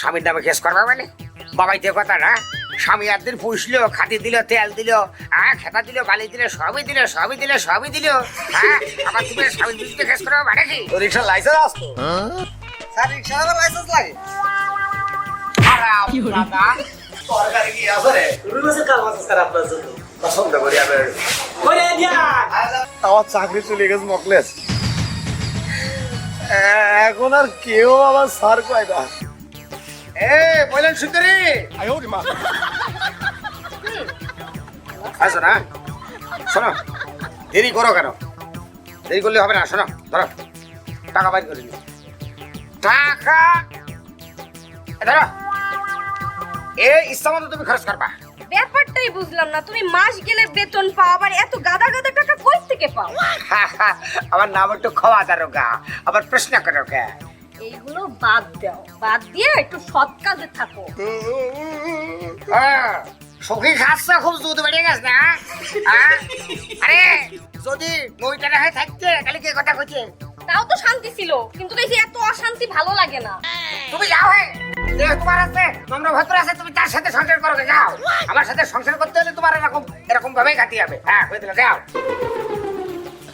স্বামীর নামে কেস করবে মানে? বাবাই তো কথা না। স্বামী একদিন পুষলো খাতি দিল তেল দিল হ্যাঁ খেতা দিল বালি দিল সবই দিল সবই দিল সবই দিল। হ্যাঁ আবার তুমি স্বামীর বিরুদ্ধে কেস করবে মানে কি? রিক্সার লাইসেন্স আসতো স্যার রিক্সা আবার লাইসেন্স লাগে কি আপনার জন্য। পছন্দ করি আমি দিয়া। চাকরি চলে গেছে মকলেস। এখন আর কেউ আমার সার কয় না। এ বলেন সুন্দরী। আসো না শোনো দেরি করো কেন? দেরি করলে হবে না শোনো ধরো। টাকা বাইর করে নিও। টাকা? এ ধরো। এ ইচ্ছা মতো তুমি খরচ করবা। ব্যাপারটাই বুঝলাম না। তুমি মাস গেলে বেতন পাও আবার এত গাদা গাদা টাকা কই থেকে পাও? আমার নাম একটু খাওয়া দারোগা আবার প্রশ্ন করো কে? এইগুলো বাদ দাও। বাদ দিয়ে একটু সৎ কাজে থাকো। হ্যাঁ, সখী খাচ্ছে খুব দুধ বেড়ে গেছে না? হ্যাঁ? আরে যদি নইটা না হয়ে থাকতে তাহলে কে কথা কইছে? তাও তো শান্তি ছিল কিন্তু দেখি এত অশান্তি ভালো লাগে না। তুমি যাও হে। যে তোমার আছে নম্র ভদ্র আছে তুমি তার সাথে সংসার করো যাও। আমার সাথে সংসার করতে হলে তোমার এরকম এরকম ভাবেই কাটিয়ে হবে হ্যাঁ হয়ে দিলে যাও।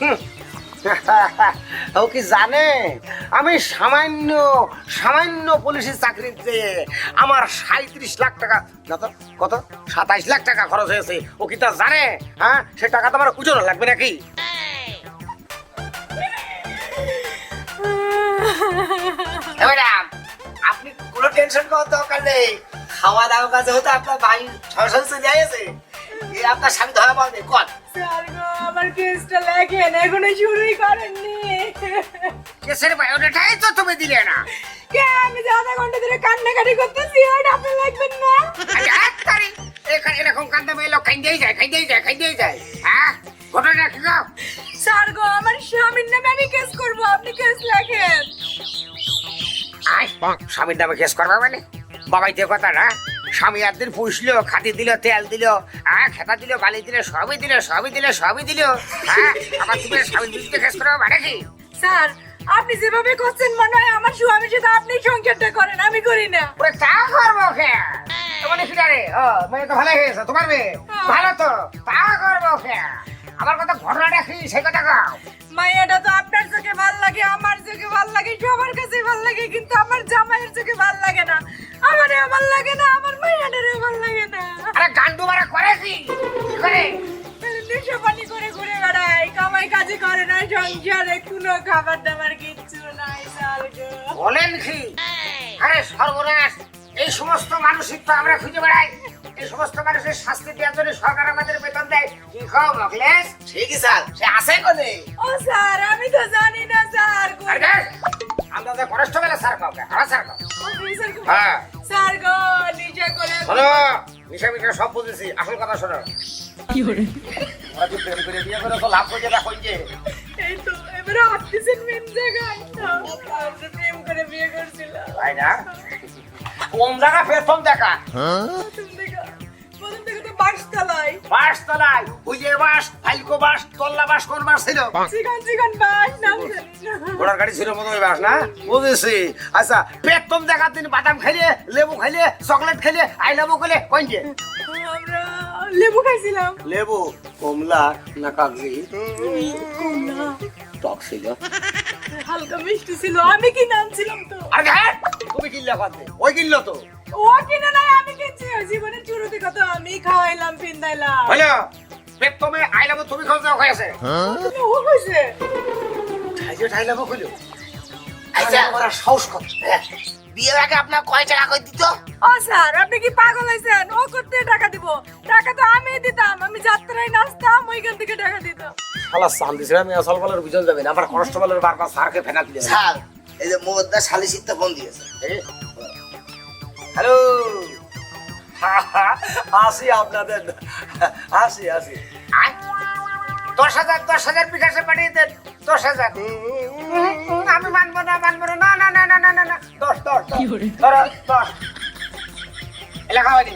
হুম। ও কি জানে? আমি সামান্য সামান্য পুলিশের চাকরিতে আমার সাঁত্রিশ লাখ টাকা, না তো, কত? সাতাইশ লাখ টাকা খরচ হয়েছে। ও কি তা জানে? হ্যাঁ? সে টাকা তো আমার কুচনো লাগবে নাকি? আপনি কোনো টেনশন করার দরকার নেই। খাওয়া দাওয়া কাজে হতে আপনার ভাই সরাসরি চলে আসে আপনার স্বামী ধরা পাবে কন। আমার কেসটা লেখেন এখনও শুরুই করেননি। কেসের বায়োডাটাই তো তুমি দিলে না। কে আমি যে আধা ঘণ্টা ধরে কান্নাকাটি করতেছি ওইটা আপনি লাগবেন না? আরে এখানে এরকম কান্দা মেয়ে লোক খাইতেই যায় খাইতেই যায় খাইতেই যায়। হ্যাঁ? ঘটনা কি গো? স্যার গো আমার স্বামীর নামে আমি কেস করব আপনি কেস লেখেন। আয় স্বামীর নামে কেস করবে মানে? বাবাই তো কথা না স্বামী একদিন পুষলো খাতি দিল তেল দিল হ্যাঁ খেতা দিল বালি দিল সবই দিল সবই দিল সবই দিল। হ্যাঁ আবার তুমি স্বামীর বিরুদ্ধে কেস করবে মানে কি? স্যার আপনি যেভাবে করছেন মনে হয় আমার স্বামীর সাথে আপনি সংসারটা করেন আমি করি না। ওরে তা করব কে? ও মেয়ে তো ভালো হয়েছে তোমার মেয়ে? ভালো তো তা করব কে? আমার কথা ঘটনাটা কি সে কথা কাও। মাইয়াটা তো আপনার চোখে ভালো লাগে আমার চোখে ভালো লাগে সবার কাছে ভালো লাগে কিন্তু আমার জামাইয়ের চোখে ভালো লাগে না। আমারে ভালো লাগে না আমার মাইয়াটারে ভালো লাগে না। আরে গান্ডু মারা করে কি? করে? নেশা পানি করে ঘুরে বেড়ায় কামাই কাজে করে না সংসারে কোনো খাবার দাবার কিচ্ছু নাই বলেন কি? আরে সর্বনাশ এই সমস্ত মানুষই তো আমরা খুঁজে বেড়াই। এই সমস্ত মানুষের শাস্তি দেওয়ার জন্য সরকার আমাদের বেতন দেয়। কি খাও মকলেশ ঠিকই স্যার। সে আছে কোনে? ও স্যার আমি তো জানি না স্যার দেখ, স্যার কাউ অফিসার গো হ্যাঁ গো করে শোনো মিশা মিশা সব বুঝেছি আসল কথা শোনো। ওরা যে প্রেম করে বিয়ে করে তো লাভ করে কই যে। এই তো এবারে আসতেছেন মেন জায়গায়। আমরা প্রেম করে বিয়ে করছিলাম। তাই না? কোন জায়গা বেতন দেখা? প্রথম বাসতলায়। বাস তলায় ওই যে বাস ফাইলকো বাস তল্লা বাস কোন বাস ছিল চিকন চিকন বাস নাম ঘোড়ার গাড়ি ছিল মতো বাস না? বুঝেছি। আচ্ছা বেতন দেখার দিন বাদাম খাইলে লেবু খাইলে চকলেট খাইলে আই লেবু খাইলে কোন যে? আমরা লেবু খাইছিলাম। লেবু কমলা না কাগজি কমলা। টক ছিল। হালকা মিষ্টি ছিল আমি কি নাম ছিলাম তো? আরে তুমি কিনলে পারতে ওই কিনলো তো। ও কিনে নাই আমি কিনছি। জীবনে শুরুতে কত? আমি খাওয়াইলাম পিন্দাইলাম। হলো বেতনে আই লেবু তুমি খাওয়া যাও খাইছে তুমি ও কইছে খাইছে আচ্ছা। ওরা সাহস কত বিয়ের আগে আপনার কয় টাকা করে দিত? ও স্যার আপনি কি পাগল হয়েছেন ও করতে টাকা দিব। টাকা তো আমি দিতাম। আমি যাত্রায় নাচতাম ওইখান থেকে টাকা দিতাম শালা শান্তি ছিল আমি আসল বলের বুঝতে যাবে না। আবার কনস্টেবলের বারবার স্যারকে ফেনা দিলে স্যার এই যে মোদ্দা শালিশিতে ফোন দিয়েছে। হ্যালো আসি আপনাদের। আসি আসি। দশ হাজার দশ হাজার বিকাশে পাঠিয়ে দেন। দশ হাজার। আমি মানবো না মানবো না। না না না না না না দশ দশ দশ। ধরো দশ। এলাকা হয়নি।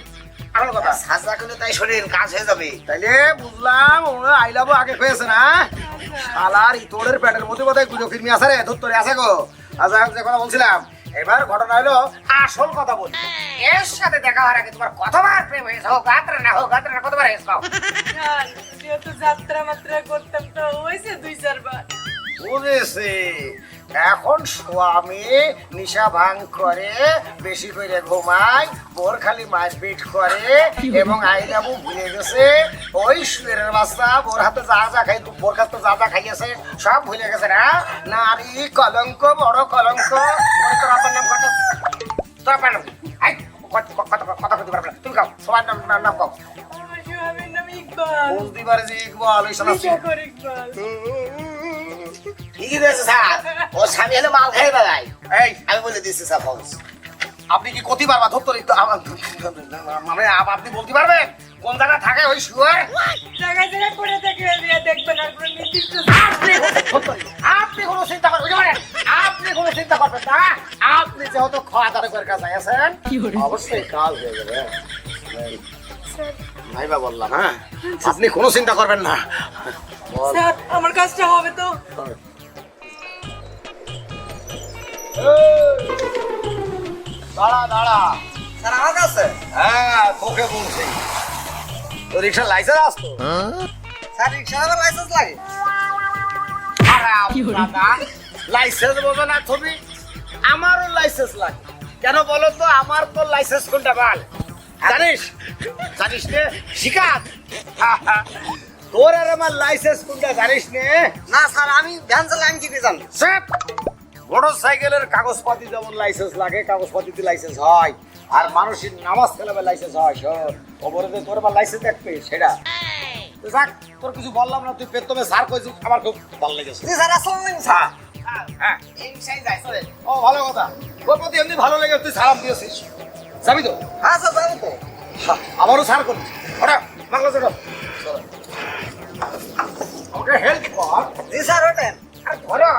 সাজা করে তাই শোনেন কাজ হয়ে যাবে। তাইলে বুঝলাম ওরা আইলাবো আগে হয়েছে না। শালার ইতরের প্যাটের মধ্যে বোধহয়গুলো কিরমি আছে রে ধুত্তরে আছে গো। আচ্ছা যে কথা বলছিলাম এবার ঘটনা হলো আসল কথা বলি এর সাথে দেখা হওয়ার আগে তোমার কতবার প্রেম হয়েছে? হোক যাত্রা না হোক যাত্রা না কতবার হয়েছে? যেহেতু যাত্রা মাত্রা করতাম তো হয়েছে দুই চারবার। বুঝেছি এখন স্বামী নিশা ভাঙ করে বেশি করে ঘুমায় বোর খালি মারপিট করে এবং আইলাবু ভুলে গেছে। ওই সুয়ের বাচ্চা বোর হাতে যা যা খাই বোর কাছে যা যা খাইয়েছে সব ভুলে গেছে না? নারী কলঙ্ক বড় কলঙ্ক। তোর নাম কত? তোর কথা কইতে পারবে। তুমি কাও সবার নাম নাম বুঝতে পারে যে ইকবাল। ওই ইকবাল। ঠিকই দিয়েছে স্যার। ও স্বামী হলে মাল এই। আমি বলে দিচ্ছি স্যার ফলস আপনি কি কতি পারবা ধরতে মানে আপনি বলতে পারবেন? কোন জায়গা থাকে ওই শুয়ার? জায়গায় জায়গায় দেখবেন আর কোনো নির্দিষ্ট আপনি কোনো চিন্তা করবেন বুঝতে আপনি কোনো চিন্তা করবেন না। আপনি যেহেতু খাওয়া দাওয়া করে কাছে আছেন অবশ্যই কাল হয়ে যাবে। ভাইবা বললাম হ্যাঁ? আপনি কোনো চিন্তা করবেন না। স্যার আমার কাজটা হবে তো। দাঁড়া দাঁড়া। স্যার আমার কাছে হ্যাঁ তোকে বলছি। তো? রিক্সার লাইসেন্স আসতো স্যার রিক্সা চালাবার লাইসেন্স লাগে লাইসেন্স বোঝো না তুমি আমারও লাইসেন্স লাগে। কেন বলো তো আমার তো লাইসেন্স কোনটা বল? জানিস? জানিস নে? শিকাত তোর আর আমার লাইসেন্স কোনটা জানিস নে? না স্যার আমি ভ্যান চালাই আমি কি করে মোটর সাইকেলের কাগজপাতি যেমন লাইসেন্স লাগে কাগজপাতিতে লাইসেন্স হয়। আর মানুষের নামাজ খেলাবে লাইসেন্স হয় শোন। খবরে তোর আবার লাইসেন্স দেখবে সেটা। তো যাক তোর কিছু বললাম না তুই পেতমে সার কইছিস আমার খুব ভালো লেগেছে। জি স্যার আসসালামু আলাইকুম স্যার। হ্যাঁ হ্যাঁ। ও ভালো কথা। ওর প্রতি এমনি ভালো লেগে তুই সালাম দিয়েছিস। যাবি তো? হ্যাঁ স্যার যাব তো। হ্যাঁ, আমারও সার করবি। ওটা বাংলা চলো হেল্প কর। জি স্যার ওঠেন। আর ধরো।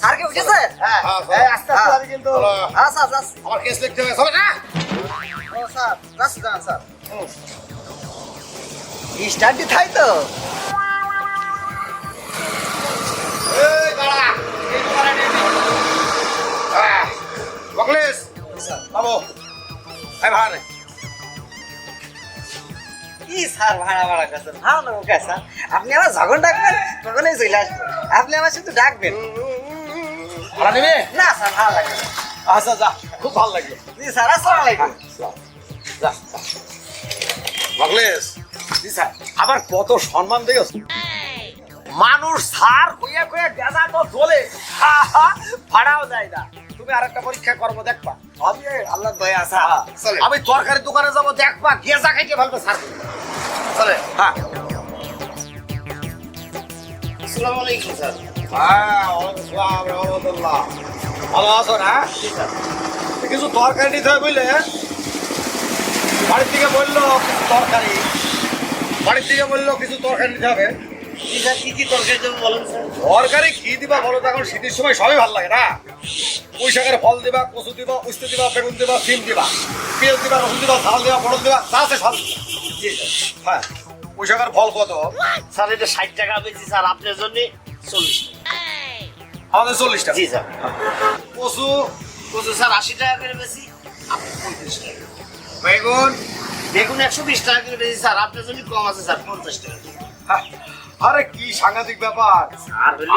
স্যার কি উঠেছে? হ্যাঁ এই আস্তে আস্তে যাবি কিন্তু। হ্যাঁ স্যার আমার কেস লিখতে হবে সবাই না ও স্যার যাচ্ছি যান স্যার। তো। দাঁড়া। এই তোমার আইডি হ্যাঁ বাবু ভাড়া কি স্যার ভাড়া ভাড়া করছেন ভাড়া না ওকে স্যার আপনি আমার যখন ডাকবেন তখনই চলে আসবেন আপনি আমার শুধু ডাকবেন। ভাড়া নেবে? না স্যার ভালো লাগবে। আচ্ছা যা খুব ভালো লাগল। জি স্যার আসসালামু আলাইকুম যা বকলেস জি স্যার আবার কত সম্মান দিও মানুষ সার কইয়া কইয়া গেজা তো চলে হা, হা, ভাড়াও দেয় না। তুমি আরেকটা পরীক্ষা করব দেখবা। আমি আল্লাহ দয়া আছে চলে। আমি তরকারি দোকানে যাব দেখবা গেজা খাইতে ভালো সার চলে। হ্যাঁ। আসসালামু আলাইকুম স্যার। হ্যাঁ ওয়ালাইকুম রহমতুল্লাহ। ভালো আছো না কিছু তরকারি নিতে হবে বুঝলে? বাড়ির থেকে বলল কিছু তরকারি। বাড়ির থেকে বলল কিছু তরকারি নিতে হবে। তরকারি কি দিবা বলো তো এখন শীতের সময় সবই ভালো লাগে না। পুঁই শাকের ফল দিবা কচু দিবা উস্তে দিবা বেগুন দিবা সিম দিবা পেঁয়াজ দিবা রসুন দিবা ঝাল দিবা পটল দিবা যা আছে সব। হ্যাঁ পুঁই শাকের ফল কত? স্যার এটা ষাট টাকা বেশি স্যার আপনার জন্য চল্লিশ আমাদের চল্লিশ টাকা। জি স্যার। কচু? কচু স্যার আশি টাকা করে বেশি আপনি পঁয়ত্রিশ টাকা। বেগুন? বেগুন একশো বিশ টাকা করে বেশি স্যার। আপনার জন্য কম আছে স্যার পঞ্চাশ টাকা হ্যাঁ, আরে কি সাংঘাতিক ব্যাপার।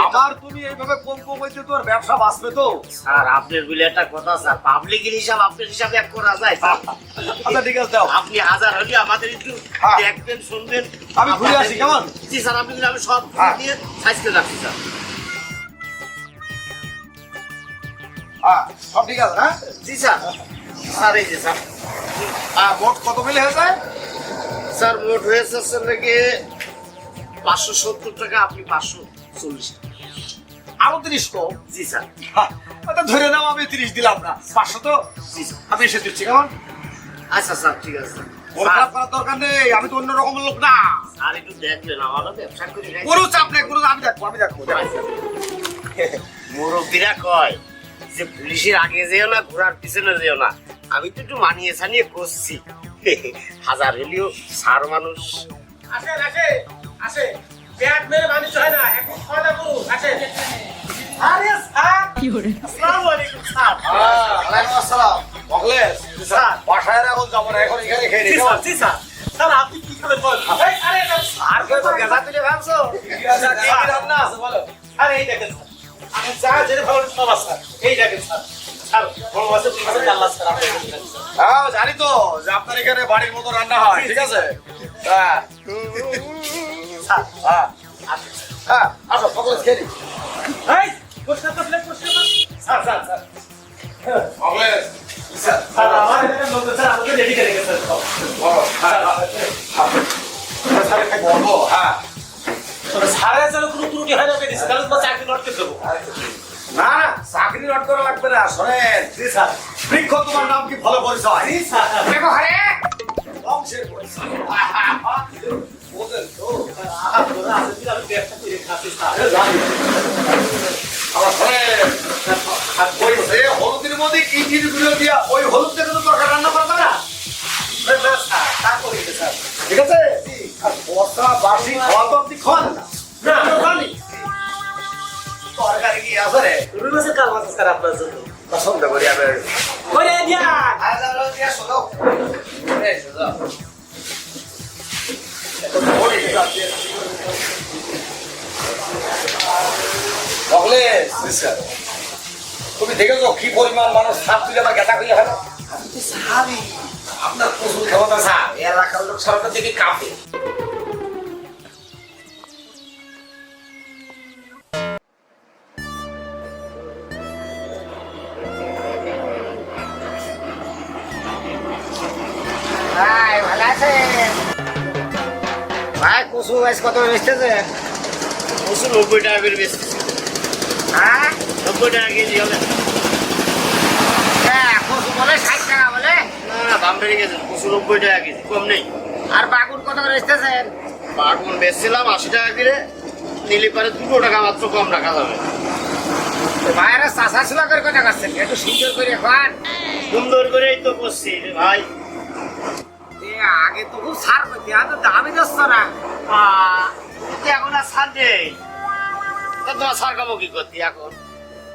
আমার তুমি এইভাবে কম কম হইতে তোর ব্যবসা বাঁচবে তো। স্যার আপনার বলে একটা কথা স্যার পাবলিকের হিসাব আপনার হিসাবে এক করা যায় আচ্ছা ঠিক আছে দাও। আপনি হাজার হলে আমাদের একটু হ্যাঁ। দেখবেন শুনবেন। আমি ঘুরে আসি, কেমন? জি স্যার আপনি আমি সব হ্যাঁ। দিয়ে সাইজ করে রাখছি স্যার। হ্যাঁ সব ঠিক আছে না জি স্যার। স্যার এই যে স্যার। মোট কত মিলে হয়েছে? স্যার মোট হয়েছে স্যার নাকি পাঁচশো সত্তর টাকা আপনি পাঁচশো চল্লিশ আরও তিরিশ কম জি স্যার। ওটা ধরে নাও আমি তিরিশ দিলাম না। পাঁচশো তো? জি স্যার। আমি এসে দিচ্ছি কেমন? আচ্ছা স্যার ঠিক আছে খারাপ করার দরকার নেই আমি তো অন্য রকম লোক না। আর একটু দেখবেন আমারও ব্যবসা করে কোনো চাপ নেই কোনো আমি দেখব আমি দেখব আচ্ছা। মুরব্বীরা কয় যে পুলিশের আগে যেও না ঘোড়ার পিছনে যেও না। আমি তো একটু মানিয়ে সানিয়ে করছি হাজার হলেও সার মানুষ। আসে আসে আসে। পেট মেরে মানুষ হয় না এখন খাওয়া আসেন আরে স্যার আসসালামু আলাইকুম স্যার ওয়ালাইকুম আসসালাম। মখলেস স্যার। বাসায় এখন যাব না এখন এখানে খেয়ে নিই স্যার স্যার। স্যার আপনি কি খাবেন বল এই, আরে আর কেউ তো তুলে ভাবছ কি কি রান্না আছে বলো? আরে এই দেখেন স্যার। আমি যা জেনে ভালো সব আছে এই দেখেন স্যার। Sir sir sir. হ্যাঁ জানি তো যে আপনার এখানে বাড়ির মতো রান্না হয় ঠিক আছে? হ্যাঁ। স্যার হ্যাঁ। স্যার। হ্যাঁ আসো মখলেস খেয়ে নিই। এই পরিষ্কার তো প্লেট পরিষ্কার তো। Sir sir sir. Mokhles sir sir আমার এখানে লোক স্যার আমাকে রেডি করে গেছে সব বলো। হ্যাঁ স্যার খাই বলব হ্যাঁ। সারা যেন কোনো ত্রুটি হয় না পেয়েছে তাহলে তোমার চাকরি লটকে দেবো। না না চাকরি নট করা লাগবে না শোনেন। জি স্যার। বৃক্ষ তোমার নাম কি ভালো পরিচয়? জি স্যার। দেখো হরে বংশের পরিচয়। বোঝেন তো। আহা, তোরা আজকে আমি ব্যবসা করে খাচ্ছি স্যার আমার শোনেন ওই যে হলুদের মধ্যে কি জিনিসগুলো দিয়া ওই হলুদ দিয়ে কিন্তু তরকারি রান্না করা না? ঠিক আছে? আর বস্তা বাসি খাওয়া মাছ আপনার জন্য। পছন্দ করি দিয়া! আমরা মখলেস তুমি দেখেছ কি পরিমাণ মানুষ সাপ তুলে আবার গেঁদা খুলে ফেলো আপনার প্রচুর ক্ষমতা স্যার। এলাকার লোক সরকার দিকে কাঁপে। কুসু গাছ কত বেচতেছে? দুশো নব্বই টাকা করে বেশি হ্যাঁ? নব্বই টাকা কেজি হবে। হ্যাঁ কুসু বলে ষাট টাকা বলে? না না দাম বেড়ে গেছে দুশো নব্বই টাকা কেজি কম নেই। আর বাগুন কত করে বেচতেছেন বাগুন বেচছিলাম আশি টাকা করে নিলে পারে দুটো টাকা মাত্র কম রাখা যাবে। ভাইয়েরা চাষা করে কথা করছেন একটু সুন্দর করে খান সুন্দর করেই তো করছি ভাই। আগে তো খুব সার করতে আর তো দামই দোস্ত না। এখন আর ছাড় নেই। তোমার সার খাব কি করতি এখন?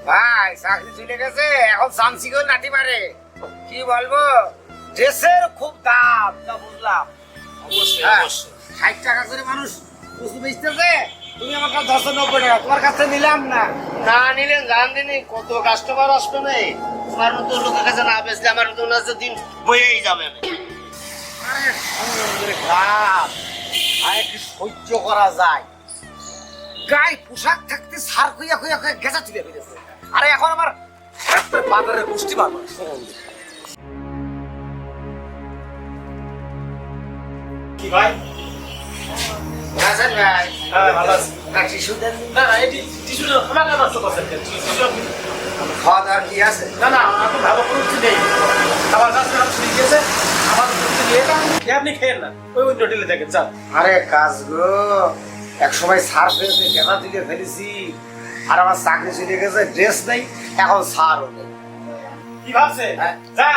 ভাই চাকরি চলে গেছে এখন সামসিকেও নাটি মারে। কি বলব? ড্রেসের খুব দাম তা বুঝলাম। অবশ্যই হ্যাঁ, অবশ্যই। ষাট টাকা করে মানুষ বুঝতে বেচতেছে তুমি আমার কাছে দশশো নব্বই টাকা তোমার কাছে নিলাম না। না নিলেন জান দিনই কত কাস্টমার আসবে নেই তোমার মতো লোকের কাছে না বেচলে আমার মতো দিন বইয়েই যাবে। আর একটু সহ্য করা যায়। গায়ে পোশাক থাকতে সার খুইয়া খুইয়া খুইয়া গেঁচা তুলে ফেলেছে আরে এখন আমার বাজারের গোষ্ঠী বার কি ভাই? ভাই। হ্যাঁ ভালো আছি। দেন না। না এটি টিস্যুটা নষ্ট করছেন? খাওয়া দাওয়ার কি আছে? না না আপনি ভালো কোনো কিছু নেই। খাবার কাছে আপনি আপনি না। ওই অন্য হোটেলে দেখেন আরে কাজ গো এক সময় সার ফেলেছে গেঁচা তুলে ফেলেছি। আর আমার চাকরি চলে গেছে ড্রেস নেই এখন নেই কি ভাবছে হ্যাঁ। যা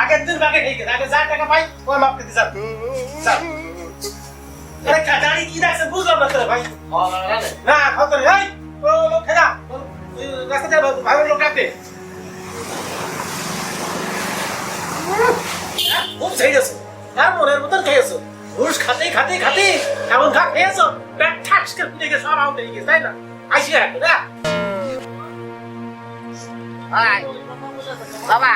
আগের দিন বাকি খেয়ে গেছে আগে যা টাকা পাই ওই মাপ দিতে যান যান আরে কাটারি কি দেখছেন? বুঝলাম না তোরে ভাই। না খাও তোরে এই ও লোক খেদা রাস্তাতে ভাই লোক ডাকতে খুব সেই গেছে। আর মনের মতন খেয়েছো। ঘুষ খাতে খাতে খাতে এমন খা খেয়েছো। পেট ঠাস করে গেছে সব আউট হয়ে গেছে তাই না? আইসি একটা না ভাই বাবা।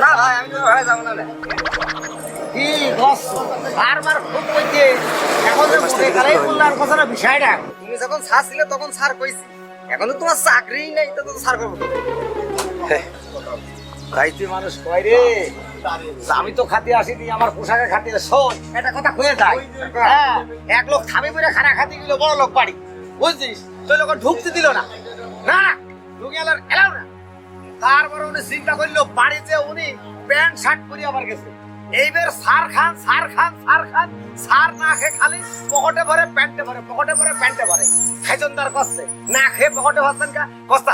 না ভাই আমি তো ভাই যাব না কি বস? বারবার খুব কইতে এখন যে মনে করাই বললার কথাটা বিষয়টা তুমি যখন ছাড় ছিলে তখন ছাড় কইছি। এখন তো তোমার চাকরিই নেই তো ছাড় করব। কি? গাইতে মানুষ কয় রে? আমি তো খাতে আসিনি, আমার পোশাকে খাতে শোন কথা কয়ে যায়। হ্যাঁ এক লোক থামি করে খানা খাতে গেল বড় লোক বাড়ি। বুঝছিস? তো লোক ঢুকতে দিল না। না, ঢুকে এলাও না। উনি চিন্তা করল, বাড়িতে উনি প্যান্ট, শার্ট পরে গেছে। এইবার সার খান সার খান সার খান, সার না খেয়ে খালি পকেটে ভরে, প্যান্টে ভরে, পকেটে ভরে, প্যান্টে ভরে। খাইজনদার কষ্টে। না খেয়ে পকেটে ভরছেন কা?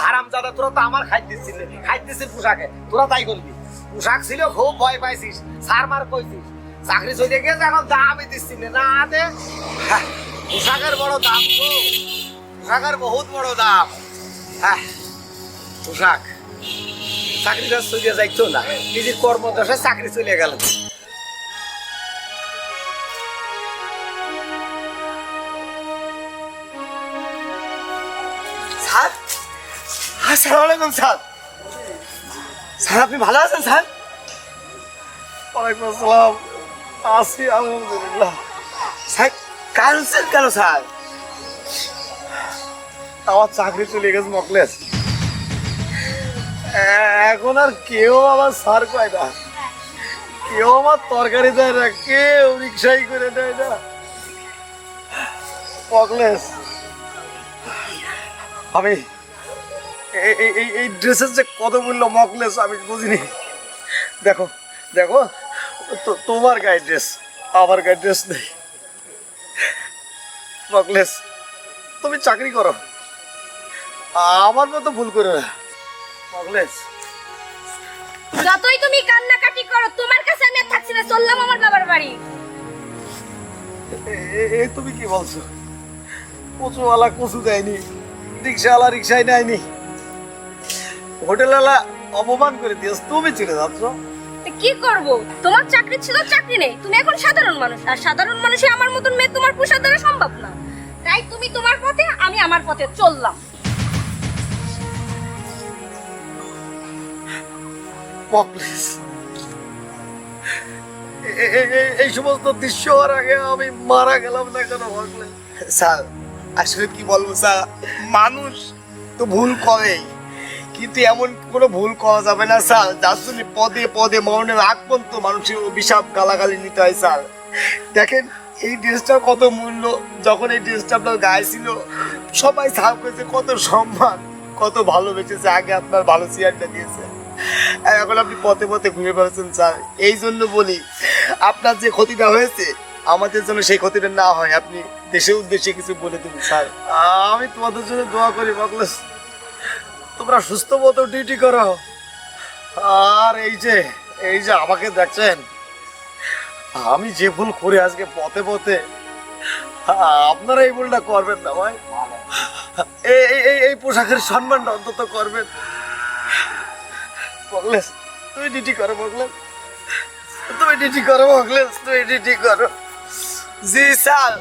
হারাম জাদা তোরা তো আমার খাই দিচ্ছিল। খাই দিচ্ছিস পোশাকে। তোরা তাই করবি। পোশাক ছিল খুব ভয় পাইছিস সার মার কইছিস। চাকরি চলে গেছে এখন দামই দিচ্ছি না। দে। হ্যাঁ, পোশাকের বড় দাম তো। পোশাকের বহুত বড় দাম। হ্যাঁ পোশাক। চাকরিটা চলে যাইতো না। নিজে কর্মদশায় চাকরি চলে গেল। আসসালামু আলাইকুম স্যার। স্যার আপনি ভালো আছেন স্যার? ওয়ালাইকুম আসসালাম। আছি আলহামদুলিল্লাহ। স্যার কাঁদছেন কেন স্যার? আমার চাকরি চলে গেছে মকলেস। এখন আর কেউ আমার সার কয় না। কেউ আমার তরকারি দেয় না কেউ রিক্সাই করে দেয় না। মকলেস আমি এই- এই- এই এই ড্রেসের যে কত মূল্য মকলেস আমি বুঝিনি। দেখো দেখো তোমার গায়ে ড্রেস আমার গায়ে ড্রেস নেই। মকলেস তুমি চাকরি করো। আমার মতো ভুল করে না। মকলেস যতই তুমি কান্নাকাটি করো তোমার কাছে আমি আর থাকছি না চললাম আমার বাবার বাড়ি। এ- এ- এ তুমি কি বলছো? কচুওয়ালা কচু দেয়নি রিক্সাওয়ালা রিক্সায় নেয়নি। হোটেলওয়ালা অপমান করে দিয়েছ তুমি চলে যাচ্ছ। তো কি করব? তোমার চাকরি ছিল চাকরি নেই। তুমি এখন সাধারণ মানুষ আর সাধারণ মানুষই আমার মতন মেয়ে তোমার পোষার দ্বারা সম্ভব না। তাই তুমি তোমার পথে আমি আমার পথে চললাম। এই সমস্ত দৃশ্য হওয়ার আগে আমি মারা গেলাম না কেন মকলেস স্যার আসলে কি বলব স্যার? মানুষ তো ভুল করে কিন্তু এমন কোনো ভুল করা যাবে না, স্যার। যার জন্য পদে পদে মরণের আগ পর্যন্ত মানুষের অভিশাপ গালাগালি নিতে হয়, স্যার। দেখেন, এই ড্রেসটার কত মূল্য, যখন এই ড্রেসটা আপনার গায়ে ছিল, সবাই সাপ করেছে, কত সম্মান, কত ভালোবেসেছে, আগে আপনার ভালো চেয়ারটা দিয়েছে। এখন আপনি পথে পথে ঘুরে বেড়াচ্ছেন, স্যার। এই জন্য বলি, আপনার যে ক্ষতিটা হয়েছে, আমাদের জন্য সেই ক্ষতিটা না হয়। আপনি দেশের উদ্দেশ্যে কিছু বলে দিন স্যার। আমি তোমাদের জন্য দোয়া করি মকলেস তোমরা সুস্থ মতো ডিউটি করো আর এই যে এই যে আমাকে দেখছেন, আমি যে ভুল করে আজকে পথে পথে, আপনারা এই ভুলটা করবেন না ভাই। এই, এই- পোশাকের সম্মানটা অন্তত করবেন। মকলেস তুমি ডিউটি করো মকলেস তুমি ডিউটি করো মকলেস তুমি ডিউটি করো। জি, স্যার।